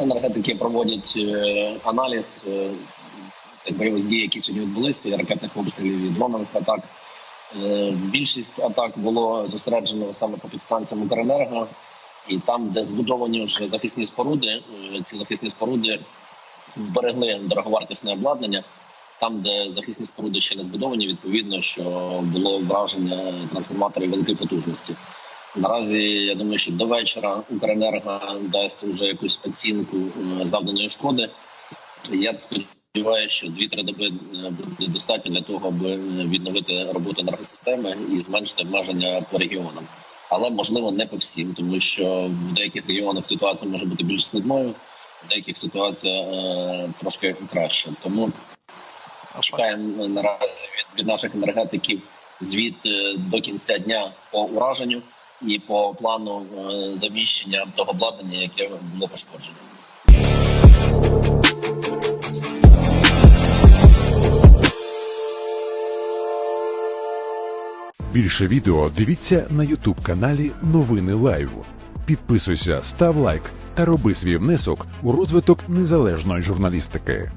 Енергетики проводять е, аналіз е, цих бойових дій, які сьогодні відбулися, і ракетних обстрілів, і дронових атак. Е, Більшість атак було зосереджено саме по підстанціям Укренерго, і там, де збудовані вже захисні споруди, ці захисні споруди вберегли дороговартісне обладнання. Там, де захисні споруди ще не збудовані, відповідно, що було враження трансформаторів великої потужності. Наразі я думаю, що до вечора Укренерго дасть вже якусь оцінку е, завданої шкоди. Я сподіваюся, що 2-3 доби е, буде достатньо для того, аби відновити роботу енергосистеми і зменшити обмеження по регіонам. Але можливо не по всім, тому що в деяких регіонах ситуація може бути більш складною, в деяких ситуація е, трошки краще. Тому чекаємо наразі від, від наших енергетиків звіт е, до кінця дня по ураженню і по плану е, заміщення того обладнання, яке було пошкоджено. Більше відео дивіться на Ютуб каналі Новини Лайв. Підписуйся, став лайк та роби свій внесок у розвиток незалежної журналістики.